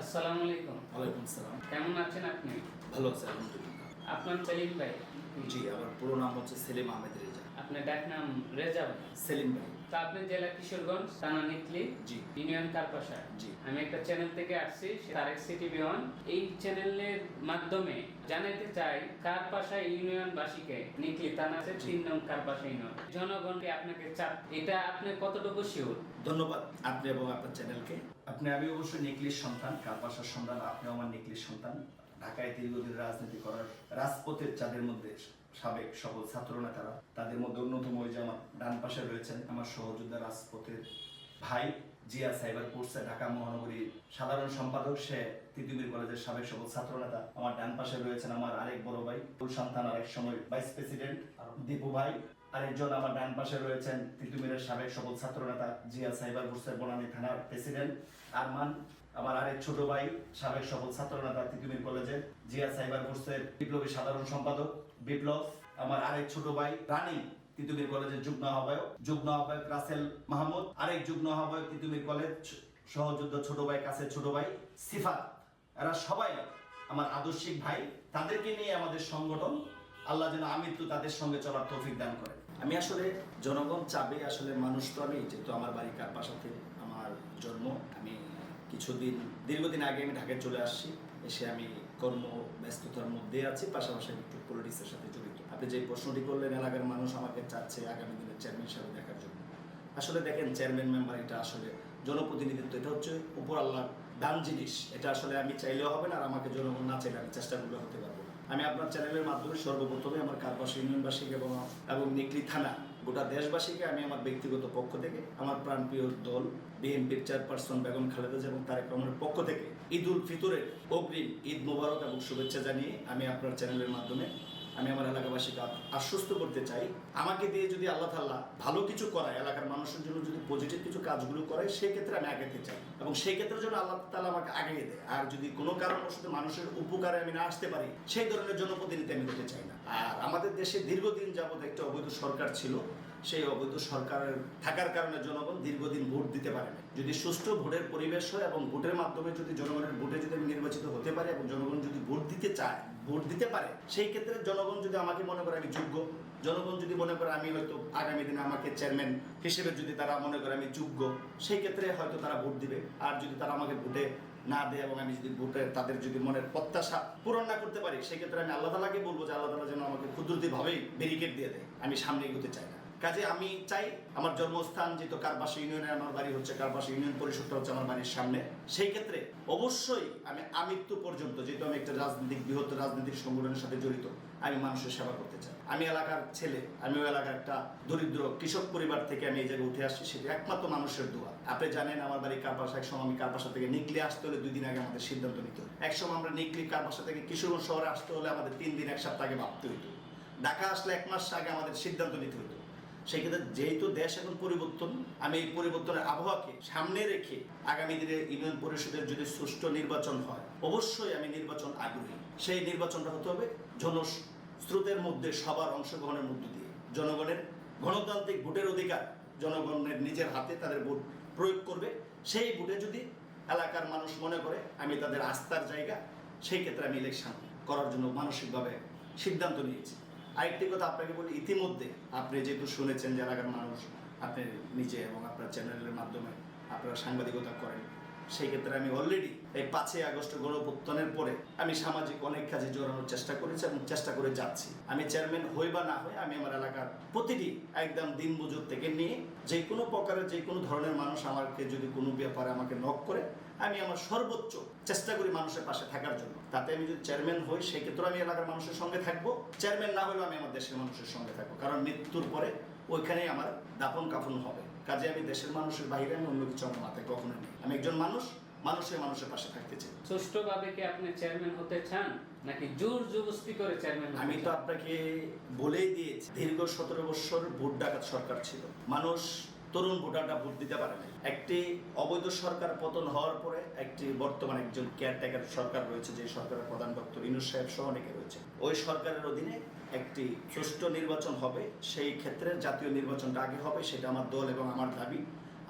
আসসালামু আলাইকুম। ওয়ালাইকুম সালাম কেমন আছেন আপনি? ভালো আছি আলহামদুলিল্লাহ। আপনার সেলিম ভাই? জি আমার পুরো নাম হচ্ছে সেলিম আহমেদ রেজা। আপনার ডাক নাম রেজা ভাই। সেলিম ভাই। তা আপনি জেলা কিশোরগঞ্জ থানা নিকলি জি। ইউনিয়ন কারপাশা। জি। আমি একটা চ্যানেল থেকে আসছি তারেক সিটি বিয়ন এই চ্যানেলের মাধ্যমে জানাতে চাই কারপাশা ইউনিয়ন বাসীকে নিকলি থানা আছে তিন নং কারপাশা ইউনিয়ন। জনগণকে আপনাকে চাপ এটা আপনি কতটুকু শিওর ধন্যবাদ আপনি এবং আপনার চ্যানেলকে আপনি আমি অবশ্যই নেকলিশ সন্তান কারপাশার সন্তান আপনি আমার নেকলিশ সন্তান। ঢাকায় দীর্ঘদিন রাজনীতি করার রাজপথের চাঁদের মধ্যে সাবেক সকল ছাত্র নেতারা তাদের মধ্যে অন্যতম ওই যে আমার ডান পাশে রয়েছেন আমার সহযোদ্ধা রাজপথের ভাই জিয়া সাইবার কোর্সে ঢাকা মহানগরীর সাধারণ সম্পাদক, সে তিতুমির কলেজের সাবেক সকল ছাত্র নেতা আমার ডান পাশে রয়েছেন আমার আরেক বড় ভাই সন্তান আরেক সময় ভাইস প্রেসিডেন্ট দীপু ভাই। আরেকজন আমার ডান পাশে রয়েছেন তিতুমিরের সাবেক সকল ছাত্র নেতা জিয়া সাইবার কোর্সের বনানী থানার প্রেসিডেন্ট আরমান। আমার আরেক ছোট ভাই, সাবেক সকল ছাত্র নেতা তিতুমির কলেজের জিয়া সাইবার কোর্সের বিপ্লবী সাধারণ সম্পাদক বিপ্লব, আমার আরেক ছোট ভাই রানী তিতুমির কলেজের যুগ্ম আহ্বায়ক যুগ্ম আহ্বায়ক রাসেল মাহমুদ, আরেক যুগ্ম আহ্বায়ক তিতুমির কলেজ সহযোদ্ধা ছোট ভাই কাছে ছোট ভাই সিফাত। এরা সবাই আমার আদর্শিক ভাই, তাদেরকে নিয়ে আমাদের সংগঠন আল্লাহ যেন আমৃত্যু তাদের সঙ্গে চলার তৌফিক দান করে। আমি আসলে জনগণ চাবে, আসলে মানুষ তো আমি, যেহেতু আমার বাড়ি কার পাশাতে আমার জন্ম, আমি কিছুদিন, দীর্ঘদিন আগে আমি ঢাকায় চলে আসছি, এসে আমি কর্ম, ব্যস্ততার মধ্যে আছি, পাশাপাশি আমি একটু পলিটিক্সের সাথে জড়িত। আপনি যে প্রশ্নটি করলেন, এলাকার মানুষ আমাকে চাচ্ছে আগামী দিনের চেয়ারম্যান হিসাবে দেখার জন্য। আসলে দেখেন চেয়ারম্যান মেম্বার এটা আসলে জনপ্রতিনিধিত্ব, এটা হচ্ছে উপর আল্লাহ দান জিনিস। এটা আসলে আমি চাইলেও হবে না, আর আমাকে জনগণ না চাইলে আমি চেষ্টা করলে হতে পারব। আমি আপনার চ্যানেলের মাধ্যমে সর্বপ্রথমে আমার কারপাশে ইউনিয়নবাসীকে এবং এবং নিকলি থানা, গোটা দেশবাসীকে আমি আমার ব্যক্তিগত পক্ষ থেকে, আমার প্রাণপ্রিয় দল বিএনপির চেয়ারপারসন বেগম খালেদা এবং তারেক রহমানের পক্ষ থেকে ঈদ উল ফিতরের অগ্রিম ঈদ মোবারক এবং শুভেচ্ছা জানিয়ে আমি আপনার চ্যানেলের মাধ্যমে আমি আমার এলাকাবাসীকে আশ্বস্ত করতে চাই। আমাকে দিয়ে যদি আল্লাহ তাল্লাহ ভালো কিছু করায়, এলাকার মানুষের জন্য যদি পজিটিভ কিছু কাজগুলো করায় সেই ক্ষেত্রে আমি আগাতে চাই। এবং সেই ক্ষেত্রে জন্য আল্লাহ তাল্লাহ আমাকে আগাইয়ে দেয়। আর যদি কোনো কারণবশত মানুষের উপকারে আমি না আসতে পারি, সেই ধরনের জনপ্রতিনিধি আমি হতে চাই না। আর আমাদের দেশে দীর্ঘদিন যাবৎ একটা অবৈধ সরকার ছিল। সেই অবৈধ সরকারের থাকার কারণে জনগণ দীর্ঘদিন ভোট দিতে পারে না। যদি সুষ্ঠু ভোটের পরিবেশ হয় এবং ভোটের মাধ্যমে যদি জনগণের ভোটে যদি আমি নির্বাচিত হতে পারি এবং জনগণ যদি ভোট দিতে চায়, ভোট দিতে পারে, সেই ক্ষেত্রে জনগণ যদি আমাকে মনে করে আমি যোগ্য, জনগণ যদি মনে করে আমি হয়তো আগামী দিনে আমাকে চেয়ারম্যান হিসেবে যদি তারা মনে করে আমি যোগ্য, সেই ক্ষেত্রে হয়তো তারা ভোট দিবে। আর যদি তারা আমাকে ভোটে না দেয় এবং আমি যদি ভোটে তাদের যদি মনের প্রত্যাশা পূরণ না করতে পারি সেক্ষেত্রে আমি আল্লাহ তালাকে বলব যে আল্লাহ তালা যেন আমাকে ক্ষুদ্রতিভাবেই ব্যারিকেড দিয়ে দেয়। আমি সামনে এগোতে চাই না। কাজে আমি চাই আমার জন্মস্থান যেহেতু কারবাসী ইউনিয়নে আমার বাড়ি হচ্ছে কারবাসী ইউনিয়ন পরিষদটা হচ্ছে আমার বাড়ির সামনে। সেই ক্ষেত্রে অবশ্যই আমি আমৃত্যু পর্যন্ত, যেহেতু আমি একটা রাজনৈতিক বৃহত্তর রাজনৈতিক সংগঠনের সাথে জড়িত, আমি মানুষের সেবা করতে চাই। আমি এলাকার ছেলে আমিও এলাকার একটা দরিদ্র কৃষক পরিবার থেকে আমি এই জায়গায় উঠে আসছি, সেটা একমাত্র মানুষের দোয়া। আপনি জানেন আমার বাড়ি কারপাশা এক সময় আমি কারপাশা থেকে নিকলে আসতে হলে দুই দিন আগে আমাদের সিদ্ধান্ত নিতে হতো। এক সময় আমরা নিকলি কারপাশা থেকে কিশোরগঞ্জ শহরে আসতে হলে আমাদের তিন দিন, এক সপ্তাহ আগে ভাবতে হতো। ঢাকা আসলে এক মাস আগে আমাদের সিদ্ধান্ত নিতে হতো। সেক্ষেত্রে যেহেতু দেশ এখন পরিবর্তন, আমি এই পরিবর্তনের আবহাওয়াকে সামনে রেখে আগামী দিনে ইউনিয়ন পরিষদের যদি সুষ্ঠু নির্বাচন হয়, অবশ্যই আমি নির্বাচন আগ্রহী। সেই নির্বাচনটা হতে হবে জন স্রোতের মধ্যে, সবার অংশগ্রহণের মধ্য দিয়ে। জনগণের গণতান্ত্রিক ভোটের অধিকার জনগণের নিজের হাতে তাদের ভোট প্রয়োগ করবে। সেই ভোটে যদি এলাকার মানুষ মনে করে আমি তাদের আস্থার জায়গা, সেই ক্ষেত্রে আমি ইলেকশন করার জন্য মানসিকভাবে সিদ্ধান্ত নিয়েছি। আরেকটি কথা আপনাকে বলি, ইতিমধ্যে আপনি যেহেতু শুনেছেন যে এলাকার মানুষ, আপনি নিজে এবং আপনার চ্যানেলের মাধ্যমে আপনারা সাংবাদিকতা করেন সেই ক্ষেত্রে আমি অলরেডি এই পাঁচই আগস্ট গণপ্রত্যানের পরে আমি সামাজিক অনেক কাজে জড়ানোর চেষ্টা করেছি এবং চেষ্টা করে যাচ্ছি। আমি চেয়ারম্যান হই বা না হই, আমি আমার এলাকার প্রতিটি একদম দিন মজুর থেকে নিয়ে যে কোনো প্রকারের যে কোনো ধরনের মানুষ আমাকে যদি কোনো ব্যাপারে আমাকে নক করে, আমি আমার সর্বোচ্চ চেষ্টা করি মানুষের পাশে থাকার জন্য। তাতে আমি যদি চেয়ারম্যান হই, সেই ক্ষেত্রে আমি এলাকার মানুষের সঙ্গে থাকব। চেয়ারম্যান না হলেও আমি আমার দেশের মানুষের সঙ্গে থাকব, কারণ মৃত্যুর পরে ওইখানেই আমার দাপন কাফন হবে। কাজে আমি দেশের মানুষের বাইরে আমি অন্য কিছু আমার মাথায় কখনো নেই। আমি একজন মানুষ মানুষের মানুষের পাশে থাকতে চাই সুষ্ঠুভাবে কি আপনি চেয়ারম্যান হতে চান? নাকি জোর জবস্তি করে চেয়ারম্যান আমি তো আপনাকে বলেই দিয়েছি দীর্ঘ সতেরো বছর ভোট ডাকাত সরকার ছিল। মানুষ তরুণ ভোটাররা ভোট দিতে পারে না একটি অবৈধ সরকার পতন হওয়ার পরে একটি বর্তমানে একজন কেয়ারটেকার সরকার রয়েছে যে সরকারের প্রধান ডক্টর ইনুস সাহেব সহ অনেকে রয়েছে। ওই সরকারের অধীনে একটি সুষ্ঠু নির্বাচন হবে, সেই ক্ষেত্রে জাতীয় নির্বাচনটা আগে হবে, সেটা আমার দল এবং আমার দাবি।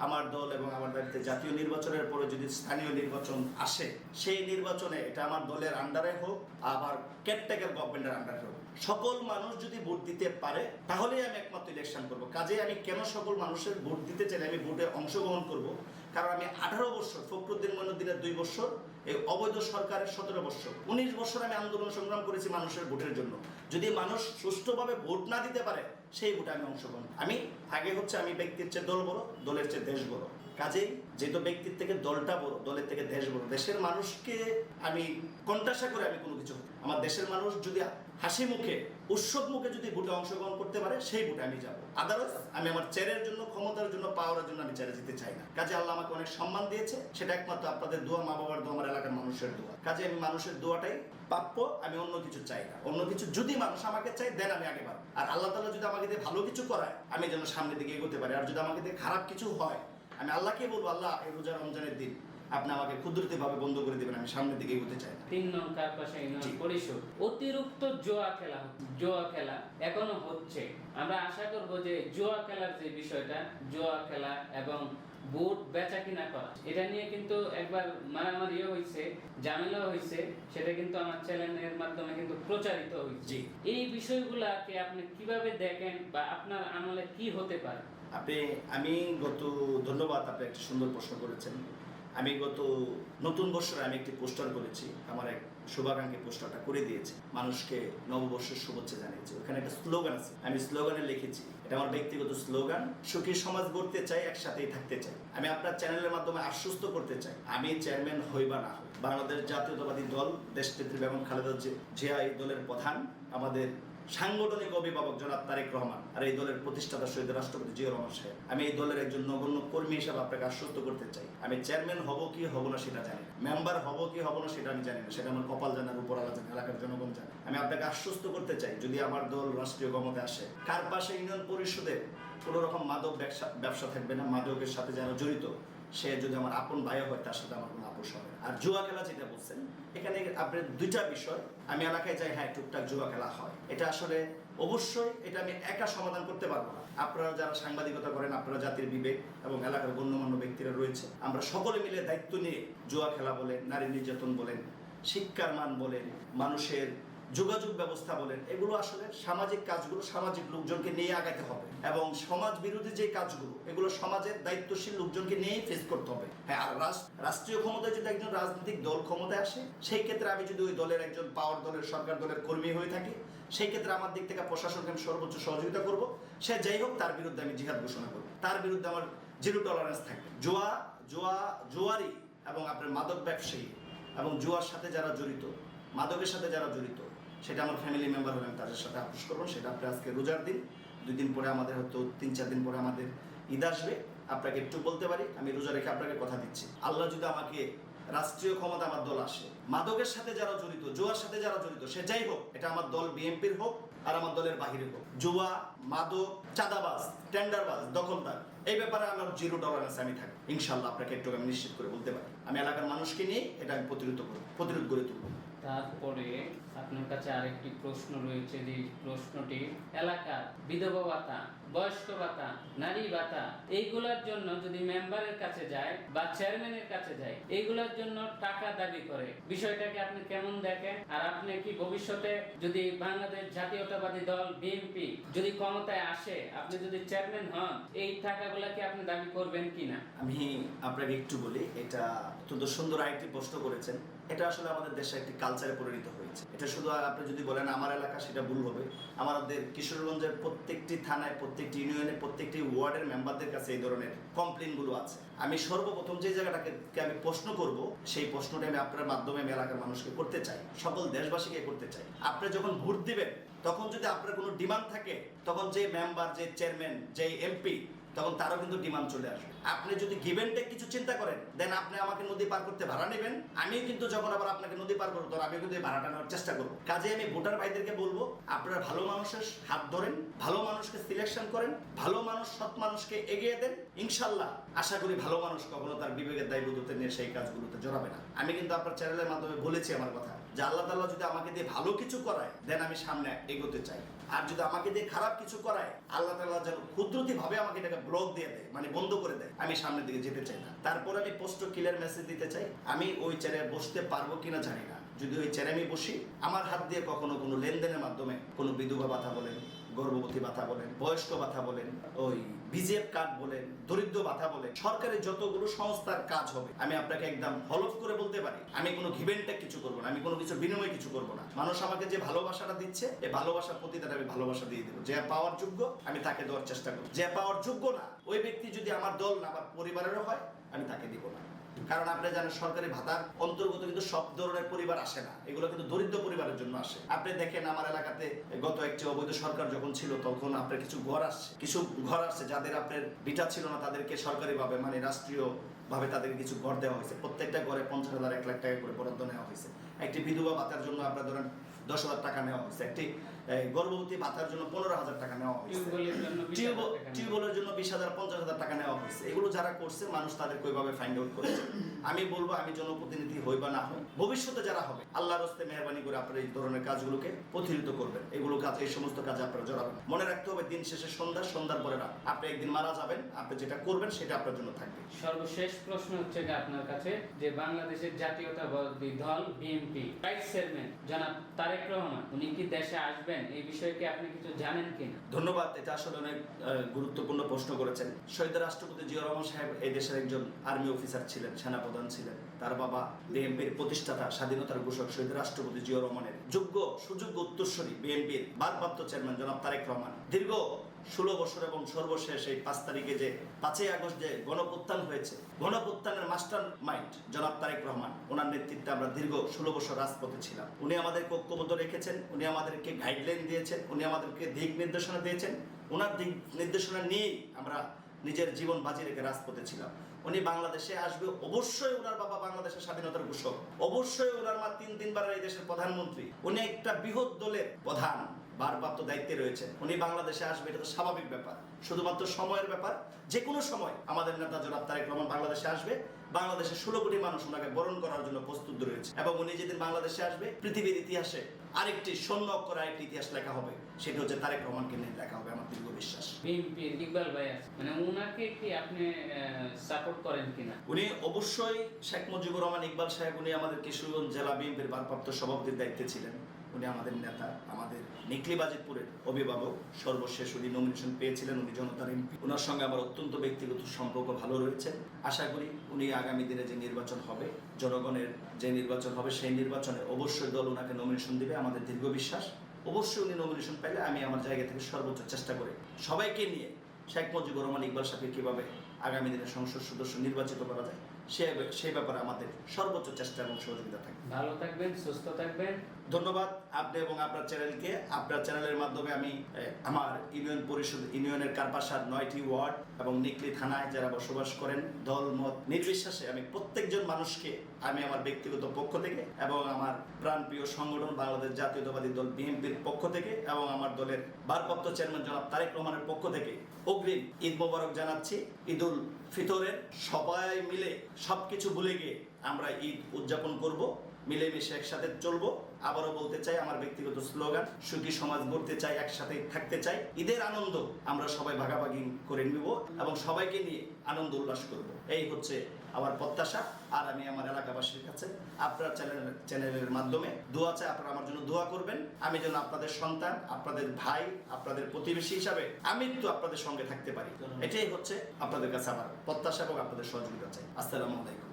আমার দল এবং আমার দায়িত্বে জাতীয় নির্বাচনের পরে যদি স্থানীয় নির্বাচন আসে, সেই নির্বাচনে এটা আমার দলের আন্ডারে হোক, আবার কেয়ারটেকার গভর্নমেন্টের আন্ডারে হোক। সকল মানুষ যদি ভোট দিতে পারে, তাহলেই আমি একমাত্র ইলেকশন করব। কাজে আমি কেন সকল মানুষের ভোট দিতে চাইলে আমি ভোটে অংশগ্রহণ করব? কারণ আমি আঠারো বছর, ফখরুদ্দিন মইনুদ্দিনের দুই বছর, এই অবৈধ সরকারের সতেরো বছর, উনিশ বছর আমি আন্দোলন সংগ্রাম করেছি মানুষের ভোটের জন্য। যদি মানুষ সুষ্ঠুভাবে ভোট না দিতে পারে সেই ভোটে আমি অংশগ্রহণ আমি আগে হচ্ছে আমি ব্যক্তির চেয়ে দল বড়, দলের চেয়ে দেশ বড়। কাজেই যেহেতু ব্যক্তির থেকে দলটা বড়, দলের থেকে দেশ বড়, দেশের মানুষকে আমি কন্টাসা করে আমি কোনো কিছু আমার দেশের মানুষ যদি হাসি মুখে, উৎসব মুখে যদি ভোটে অংশগ্রহণ করতে পারে, সেই ভোটে আমি যাব। আদারওয়াইজ আমি আমার চেয়ারের জন্য, ক্ষমতার জন্য পাওয়ার চেয়ারে যেতে চাই না। কাজে আল্লাহ আমাকে অনেক সম্মান দিয়েছে, সেটা একমাত্র আপনাদের দোয়া, মা বাবার দোয়া, আমার এলাকার মানুষের দোয়া। কাজে আমি মানুষের দোয়াটাই প্রাপ্য, আমি অন্য কিছু চাই না। অন্য কিছু যদি মানুষ আমাকে চাই দেন আমি আগে পারব আর আল্লাহ তালা যদি আমাকে দিয়ে ভালো কিছু করায়, আমি যেন সামনের দিকে এগোতে পারি। আর যদি আমাকে দিয়ে খারাপ কিছু হয়, আমি আল্লাহকে বলব, আল্লাহ, এই রোজা রমজানের দিন আপনি আমাকে ক্ষুদ্রতে ভাবে বন্ধ করে দেবেন আমি সামনের দিকে এগোতে চাই তিন নং কারপাশা ইউনিয়ন। পরিষদ অতিরিক্ত জোয়া খেলা জোয়া খেলা এখনও হচ্ছে। আমরা আশা করব যে জোয়া খেলার যে বিষয়টা জোয়া খেলা এবং বুট বেচা কিনা করা এটা নিয়ে কিন্তু একবার মারামারিও হয়েছে ঝামেলাও হয়েছে সেটা কিন্তু আমার চ্যানেলের মাধ্যমে কিন্তু প্রচারিত হয়েছে। এই বিষয়গুলাকে আপনি কীভাবে দেখেন বা আপনার আমলে কি হতে পারে? আপনি আমি গত ধন্যবাদ আপনি একটা সুন্দর প্রশ্ন করেছেন। আমি গত নতুন বছরে আমি একটি পোস্টার করেছি। আমার এক শুভাকাঙ্ক্ষী পোস্টারটা করে দিয়েছি। মানুষকে নববর্ষের শুভেচ্ছা জানিয়েছি। ওখানে একটা স্লোগান আছে। আমি স্লোগানে লিখেছি, এটা আমার ব্যক্তিগত স্লোগান। সুখী সমাজ গড়তে চাই, একসাথেই থাকতে চাই। আমি আপনার চ্যানেলের মাধ্যমে আশ্বস্ত করতে চাই। আমি চেয়ারম্যান হই বা না হই। বাংলাদেশ জাতীয়তাবাদী দল, দেশনেত্রী বেগম খালেদা জিয়া এই দলের প্রধান। আমাদের সাংগঠনিক অভিভাবক জনাব তারেক রহমান আর এই দলের প্রতিষ্ঠাতা শহীদ রাষ্ট্রপতি জিয়া রহমান সাহেব। আমি এই দলের একজন নগণ্য কর্মী হিসাবে আপনাকে আশ্বস্ত করতে চাই। আমি চেয়ারম্যান হব কি হব না সেটা জানি মেম্বার হব কি হব না সেটা আমি জানি না। সেটা আমার কপাল জানার উপর আলাদা জানে, এলাকার জনগণ জানে। আমি আপনাকে আশ্বস্ত করতে চাই, যদি আমার দল রাষ্ট্রীয় ক্ষমতায় আসে। কার পাশে ইউনিয়ন পরিষদে কোনো রকম মাদক ব্যবসা থাকবে না, মাদকের সাথে যারা জড়িত, সে যদি আমার আপন ভাই হয়, তার সাথে আমার কোনো আপোষ হবে আর জুয়া খেলা যেটা বলছেন এখানে আপনার দুইটা বিষয়। আমি এলাকায় যাই হ্যাঁ টুকটাক জুয়া খেলা হয়। এটা আসলে অবশ্যই এটা আমি একা সমাধান করতে পারব না। আপনারা যারা সাংবাদিকতা করেন, আপনারা জাতির বিবেক এবং এলাকার গণ্যমান্য ব্যক্তিরা রয়েছে, আমরা সকলে মিলে দায়িত্ব নিয়ে জুয়া খেলা বলেন, নারী নির্যাতন বলেন, শিক্ষার মান বলেন, মানুষের যোগাযোগ ব্যবস্থা বলেন, এগুলো আসলে সামাজিক কাজগুলো সামাজিক লোকজনকে নিয়ে আগাতে হবে এবং সমাজ বিরোধী যে কাজগুলো, এগুলো সমাজের দায়িত্বশীল লোকজনকে নিয়েই ফেস করতে হবে। হ্যাঁ আর রাষ্ট্রীয় ক্ষমতায় যদি একজন রাজনৈতিক দল ক্ষমতায় আসে, সেই ক্ষেত্রে আমি যদি ওই দলের একজন পাওয়ার দলের, সরকার দলের কর্মী হয়ে থাকি, সেই ক্ষেত্রে আমার দিক থেকে প্রশাসনকে আমি সর্বোচ্চ সহযোগিতা করব। সে যাই হোক, তার বিরুদ্ধে আমি জিহাদ ঘোষণা করব। তার বিরুদ্ধে আমার জিরো টলারেন্স থাকবে। জোয়া জোয়া, জোয়ারি এবং আপনার মাদক ব্যবসায়ী এবং জুয়ার সাথে যারা জড়িত, মাদকের সাথে যারা জড়িত সেটা আমার ফ্যামিলি মেম্বার হলে আমি তাদের সাথে আপোষ করব। সেটা আপনি আজকে রোজার দিন, দুই দিন পরে আমাদের হয়তো তিন, চার দিন পরে আমাদের ঈদ আসবে। আপনাকে একটু বলতে পারি, আমি রোজা রেখে আপনাকে কথা দিচ্ছি। আল্লাহ যদি আমাকে রাষ্ট্রীয় ক্ষমতা আমার দল আসে, মাদকের সাথে যারা জড়িত, জুয়ার সাথে যারা জড়িত, সে যাই হোক, এটা আমার দল বিএনপির হোক আর আমার দলের বাহিরে হোক। জুয়া, মাদক, চাঁদাবাজ, টেন্ডারবাজ, দখলদার, এই ব্যাপারে আমার জিরো টলারেন্স আমি থাকি। ইনশাল্লাহ আপনাকে একটু আমি নিশ্চিত করে বলতে পারি। আমি এলাকার মানুষকে নিয়ে এটা আমি প্রতিরোধ করব, প্রতিরোধ গড়ে তুলবো। তারপরে আপনার কাছে আরেকটি প্রশ্ন রয়েছে যে প্রশ্নটি এলাকার বিধবা ভাতা, বয়স্ক ভাতা, নারী ভাতা, এইগুলোর জন্য যদি মেম্বারের কাছে যায় বা চেয়ারম্যানের কাছে যায়, এইগুলোর জন্য টাকা দাবি করে। বিষয়টাকে আপনি কেমন দেখেন? আর আপনি কি ভবিষ্যতে যদি বাংলাদেশ জাতীয়তাবাদী দল বিএনপি যদি ক্ষমতায় আসে, আপনি যদি চেয়ারম্যান হন, এই টাকাগুলা কি আপনি দাবি করবেন কিনা? আমি আপনাকে একটু বলি, এটা অত্যন্ত সুন্দর আরেকটি প্রশ্ন করেছেন। এটা আসলে আমাদের দেশে একটি কালচারে পরিণত হয়েছে। এটা শুধু আপনি যদি বলেন আমার এলাকা, সেটা ভুল হবে। আমাদের কিশোরগঞ্জের প্রত্যেকটি থানায়, প্রত্যেকটি ইউনিয়নে, প্রত্যেকটি ওয়ার্ডের মেম্বারদের কাছে এই ধরনের কমপ্লেনগুলো আছে। আমি সর্বপ্রথম যে জায়গাটাকে আমি প্রশ্ন করব, সেই প্রশ্নটা আমি আপনার মাধ্যমে আমি এলাকার মানুষকে করতে চাই। সকল দেশবাসীকে করতে চাই। আপনি যখন ভোট দিবেন, তখন যদি আপনার কোনো ডিমান্ড থাকে, তখন যে মেম্বার যে চেয়ারম্যান যে এমপি তখন তারও কিন্তু ডিমান্ড চলে আসবে। আপনি যদি গিভেন টেক কিছু চিন্তা করেন দেন আপনি আমাকে নদী পার করতে ভাড়া নেবেন। আমি কিন্তু যখন আবার আপনাকে নদী পার করব, তখন আমি কিন্তু এই ভাড়াটা নেওয়ার চেষ্টা করব। কাজে আমি ভোটার ভাইদেরকে বলব, আপনারা ভালো মানুষের হাত ধরেন, ভালো মানুষকে সিলেকশন করেন, ভালো মানুষ, সৎ মানুষকে এগিয়ে দেন। ইনশাল্লাহ, আশা করি ভালো মানুষ কখনো তার বিবেকের দায়বদ্ধতা নিয়ে সেই কাজগুলোতে জড়াবে না। আমি কিন্তু আপনার চ্যানেলের মাধ্যমে বলেছি আমার কথা, যে আল্লাহ তাআলা যদি আমাকে দিয়ে ভালো কিছু করায় দেন আমি সামনে এগোতে চাই। আর যদি আমাকে দিয়ে খারাপ কিছু করায়, আল্লাহ তালা যেন ক্ষুদ্রতি ভাবে আমাকে এটাকে ব্লক দিয়ে দেয় মানে বন্ধ করে দেয়, আমি সামনের দিকে যেতে চাই না। তারপর আমি পোস্ট ক্লিয়ার মেসেজ দিতে চাই, আমি ওই চেয়ারে বসতে পারব কিনা জানি না। যদি ওই চেয়ারে আমি বসি, আমার হাত দিয়ে কখনো কোনো লেনদেনের মাধ্যমে কোনো বিধবা ভাতা বলেন, গর্ভবতী বাথা বলেন, বয়স্ক বাথা বলেন, ওই বিজেপ কার্ড বলেন, দরিদ্র ভাতা বলেন, সরকারের যতগুলো সংস্থার কাজ হবে, আমি আপনাকে একদম হলফ করে বলতে পারি, আমি কোনো ঘিভেন্টে কিছু করব না, আমি কোনো কিছু বিনিময়ে কিছু করব না। মানুষ আমাকে যে ভালোবাসাটা দিচ্ছে এই ভালোবাসার প্রতি তারা আমি ভালোবাসা দিয়ে দেবো। যে পাওয়ার যোগ্য, আমি তাকে দেওয়ার চেষ্টা করব। যে পাওয়ার যোগ্য না, ওই ব্যক্তি যদি আমার দল না, আমার পরিবারেরও হয়, আমি তাকে দিব না। কারণ আপনি জানেন সরকারি ভাতার অন্তর্গত কিন্তু সব ধরনের পরিবার আসে না। এগুলো কিন্তু দরিদ্র পরিবারের জন্য আসে। আপনি দেখেন আমার এলাকাতে গত একটি অবৈধ সরকার যখন ছিল, তখন আপনার কিছু ঘর আসছে। কিছু ঘর আসছে যাদের আপনার বিটা ছিল না, তাদেরকে সরকারিভাবে মানে রাষ্ট্রীয় ভাবে তাদেরকে কিছু ঘর দেওয়া হয়েছে। প্রত্যেকটা ঘরে পঞ্চাশ হাজার, এক লাখ টাকা করে বরাদ্দ নেওয়া হয়েছে। একটি বিধবা ভাতার জন্য আপনার ধরেন দশ হাজার টাকা নেওয়া হয়েছে। একটি গর্ভবতী ভাতার জন্য পনেরো হাজার টাকা নেওয়া হয়েছে। টিউবওয়েলের জন্য বিশ হাজার পঞ্চাশ হাজার টাকা নেওয়া হয়েছে। এগুলো যারা করছে মানুষ তাদেরকে ওইভাবে ফাইন্ড আউট করেছে। আমি বলব আমি জনপ্রতিনিধি হই বা না হই ভবিষ্যতে যারা হবে আল্লাহর হস্তে মেহরবানি করে আপনারা এই ধরনের কাজগুলোকে প্রতিহিত করবেন। এগুলো কাজ এই সমস্ত কাজে আপনারা জড়াবেন। মনে রাখতে হবে দিন শেষে সন্ধ্যা সন্ধ্যার পরে রাত। আপনি একদিন মারা যাবেন আপনি যেটা করবেন সেটা আপনার জন্য থাকবে। সর্বশেষ প্রশ্ন হচ্ছে যে আপনার কাছে যে বাংলাদেশের জাতীয়তাবাদী দল বিএনপি ভাইস চেয়ারম্যান জনাব তারেক রহমান উনি কি দেশে আসবেন? এই বিষয়ে কি আপনি কিছু জানেন ধন্যবাদ, এটা আসলে অনেক গুরুত্বপূর্ণ প্রশ্ন করেছেন। শহীদ রাষ্ট্রপতি জিয়া রহমান সাহেব এই দেশের একজন আর্মি অফিসার ছিলেন, সেনাপ্রধান ছিলেন। তার বাবা বিএনপির প্রতিষ্ঠাতা, স্বাধীনতার ঘোষক শহীদ রাষ্ট্রপতি জিয়া রহমানের যোগ্য, সুযোগ্য উত্তরসূরি বিএনপির ভারপ্রাপ্ত চেয়ারম্যান জনাব তারেক রহমান। দীর্ঘ ষোলো বছর এবং সর্বশেষ এই পাঁচ তারিখে যে পাঁচই আগস্ট যে গণপ্রত্যান হয়েছে গণপ্রত্যানের মাস্টার মাইন্ড জনাব তারেক রহমান, ওনার নেতৃত্বে আমরা দীর্ঘ ষোলো বছর রাজপথে ছিলাম। উনি আমাদেরকে ঐক্যবদ্ধ রেখেছেন, উনি আমাদেরকে গাইডলাইন দিয়েছেন, উনি আমাদেরকে দিক নির্দেশনা দিয়েছেন। ওনার দিক নির্দেশনা নিয়েই আমরা নিজের জীবন বাজি রেখে রাজপথে ছিলাম। উনি বাংলাদেশে আসবে, অবশ্যই ওনার বাবা বাংলাদেশের স্বাধীনতার ঘোষক। অবশ্যই ওনার মা তিন তিনবার এই দেশের প্রধানমন্ত্রী। উনি একটা বৃহৎ দলের প্রধান। ভারপ্রাপ্ত দায়িত্বে রয়েছেন। উনি বাংলাদেশে আসবে এটা তো স্বাভাবিক ব্যাপার। শুধুমাত্র সময়ের ব্যাপার যে কোনো সময় আমাদের নেতা জনাব তারেক রহমান বাংলাদেশে আসবে বাংলাদেশের ষোলো কোটি মানুষ ওনাকে বরণ করার জন্য প্রস্তুত রয়েছে। এবং উনি যেদিন বাংলাদেশে আসবে পৃথিবীর ইতিহাসে আরেকটি স্বর্ণ অক্ষরে আরেকটি ইতিহাস লেখা হবে। সেটা হচ্ছে তারেক রহমানকে নিয়ে লেখা হবে আমার দীর্ঘ বিশ্বাস। ইকবাল ভাই মানে উনাকে কি আপনি সাপোর্ট করেন কিনা? উনি অবশ্যই শেখ মুজিবুর রহমান ইকবাল সাহেব উনি আমাদের কিশোরগঞ্জ জেলা বিএনপির ভারপ্রাপ্ত সভাপতির দায়িত্বে ছিলেন। উনি আমাদের নেতা, আমাদের নিকলি বাজিতপুরের অভিভাবক, সর্বশেষ উনি নমিনেশন পেয়েছিলেন, উনি জনতার এমপি। ওনার সঙ্গে আমার অত্যন্ত ব্যক্তিগত সম্পর্ক ভালো রয়েছে। আশা করি উনি আগামী দিনে যে নির্বাচন হবে, জনগণের যে নির্বাচন হবে, সেই নির্বাচনে অবশ্যই দল ওনাকে নমিনেশন দিবে, আমাদের দীর্ঘ বিশ্বাস। অবশ্যই উনি নমিনেশন পাইলে আমি আমার জায়গা থেকে সর্বোচ্চ চেষ্টা করি। সবাইকে নিয়ে শেখ মুজিবুর রহমান, ইকবাল সাহেবকে কীভাবে আগামী দিনে সংসদ সদস্য নির্বাচিত করা যায়, সে সেই ব্যাপারে আমাদের সর্বোচ্চ চেষ্টা এবং সহযোগিতা থাকবে। ভালো থাকবেন, সুস্থ থাকবেন। ধন্যবাদ আপনি এবং আপনার চ্যানেলকে। আপনার চ্যানেলের মাধ্যমে আমি আমার ইউনিয়ন পরিষদ, ইউনিয়নের কারপাশার নয়টি ওয়ার্ড এবং নিকলি থানায় যারা বসবাস করেন, দল, মত নির্বিশ্বাসে আমি প্রত্যেকজন মানুষকে, আমি আমার ব্যক্তিগত পক্ষ থেকে এবং আমার প্রাণপ্রিয় সংগঠন বাংলাদেশ জাতীয়তাবাদী দল বিএনপির পক্ষ থেকে এবং আমার দলের ভারপ্রাপ্ত চেয়ারম্যান জনাব তারেক রহমানের পক্ষ থেকে অগ্রিম ঈদ মোবারক জানাচ্ছি। ঈদুল ফিতরের সবাই মিলে সবকিছু ভুলে গিয়ে আমরা ঈদ উদযাপন করব। মিলেমিশে একসাথে চলবো। আবারও বলতে চাই আমার ব্যক্তিগত স্লোগান সুখী সমাজ গড়তে চাই একসাথে থাকতে চাই। ঈদের আনন্দ আমরা সবাই ভাগাভাগি করে নিব এবং সবাইকে নিয়ে আনন্দ উল্লাস করব। এই হচ্ছে আমার প্রত্যাশা। আর আমি আমার এলাকাবাসীর কাছে আপনার চ্যানেল চ্যানেলের মাধ্যমে দোয়া চাই আপনারা আমার জন্য দোয়া করবেন। আমি যেন আপনাদের সন্তান আপনাদের ভাই আপনাদের প্রতিবেশী হিসাবে আমি তো আপনাদের সঙ্গে থাকতে পারি। এটাই হচ্ছে আপনাদের কাছে আমার প্রত্যাশা এবং আপনাদের সহযোগিতা চাই। আসসালামু আলাইকুম।